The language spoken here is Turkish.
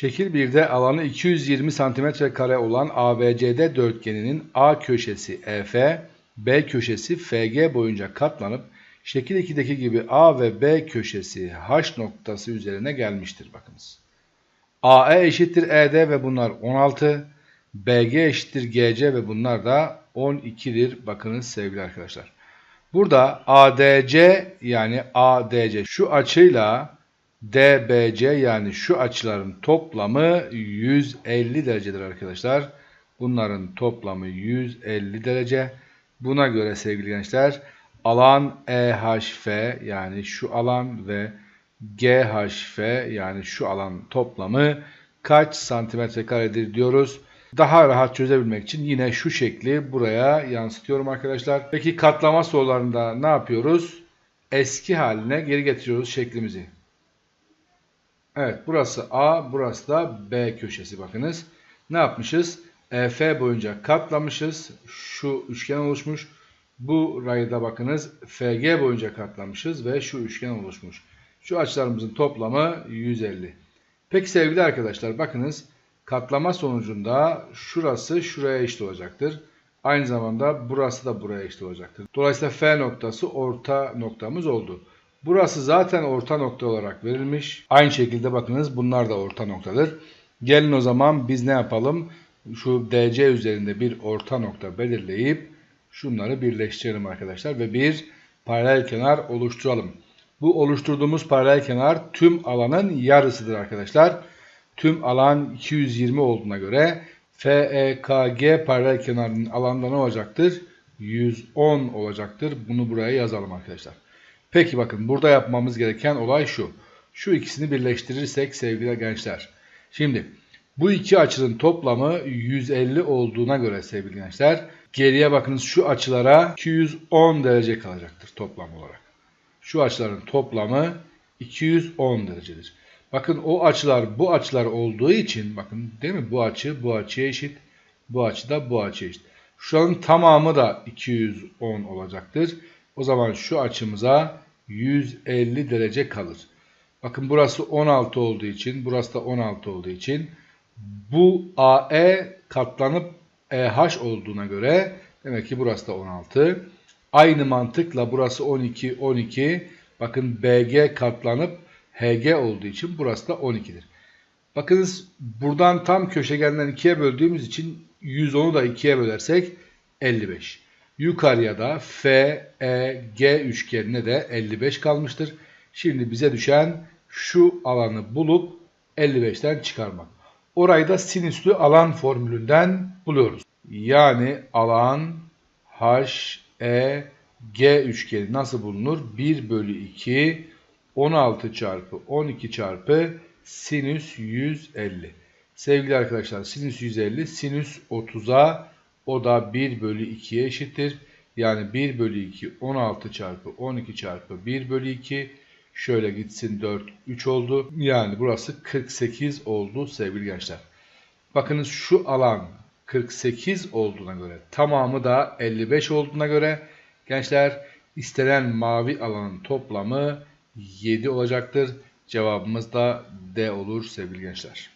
Şekil 1'de alanı 220 cm kare olan ABCD dörtgeninin A köşesi EF, B köşesi FG boyunca katlanıp şekil 2'deki gibi A ve B köşesi H noktası üzerine gelmiştir. Bakınız. AE eşittir ED ve bunlar 16. BG eşittir GC ve bunlar da 12'dir. Bakınız sevgili arkadaşlar. Burada ADC yani ADC şu açıyla DBC yani şu açıların toplamı 150 derecedir arkadaşlar. Bunların toplamı 150 derece. Buna göre sevgili gençler alan EHF yani şu alan ve GHF yani şu alan toplamı kaç santimetre karedir diyoruz. Daha rahat çözebilmek için yine şu şekli buraya yansıtıyorum arkadaşlar. Peki katlama sorularında ne yapıyoruz? Eski haline geri getiriyoruz şeklimizi. Evet burası A, burası da B köşesi bakınız. Ne yapmışız? EF boyunca katlamışız. Şu üçgen oluşmuş. Bu rayda bakınız FG boyunca katlamışız ve şu üçgen oluşmuş. Şu açılarımızın toplamı 150. Peki sevgili arkadaşlar bakınız katlama sonucunda şurası şuraya eşit olacaktır. Aynı zamanda burası da buraya eşit olacaktır. Dolayısıyla F noktası orta noktamız oldu. Burası zaten orta nokta olarak verilmiş. Aynı şekilde bakınız bunlar da orta noktadır. Gelin o zaman biz ne yapalım? Şu DC üzerinde bir orta nokta belirleyip şunları birleştirelim arkadaşlar ve bir paralel kenar oluşturalım. Bu oluşturduğumuz paralel kenar tüm alanın yarısıdır arkadaşlar. Tüm alan 220 olduğuna göre FEKG paralel kenarının alanda ne olacaktır? 110 olacaktır. Bunu buraya yazalım arkadaşlar. Peki bakın burada yapmamız gereken olay şu. Şu ikisini birleştirirsek sevgili gençler. Şimdi bu iki açının toplamı 150 olduğuna göre sevgili gençler. Geriye bakınız şu açılara 210 derece kalacaktır toplam olarak. Şu açıların toplamı 210 derecedir. Bakın o açılar bu açılar olduğu için bakın değil mi? Bu açı bu açıya eşit. Bu açı da bu açıya eşit. Şuranın tamamı da 210 olacaktır. O zaman şu açımıza 150 derece kalır. Bakın burası 16 olduğu için, burası da 16 olduğu için bu AE katlanıp EH olduğuna göre demek ki burası da 16. Aynı mantıkla burası 12, 12. Bakın BG katlanıp HG olduğu için burası da 12'dir. Bakınız buradan tam köşegenden 2'ye böldüğümüz için 110'u da 2'ye bölersek 55. Yukarıya da F, E, G üçgenine de 55 kalmıştır. Şimdi bize düşen şu alanı bulup 55'ten çıkarmak. Orayı da sinüslü alan formülünden buluyoruz. Yani alan H, E, G üçgeni nasıl bulunur? 1 bölü 2 16 çarpı 12 çarpı sinüs 150. Sevgili arkadaşlar sinüs 150 sinüs 30'a o da 1 bölü 2'ye eşittir. Yani 1 bölü 2 16 çarpı 12 çarpı 1 bölü 2 şöyle gitsin 4 3 oldu. Yani burası 48 oldu sevgili gençler. Bakınız şu alan 48 olduğuna göre tamamı da 55 olduğuna göre gençler istenen mavi alanın toplamı 7 olacaktır. Cevabımız da D olur sevgili gençler.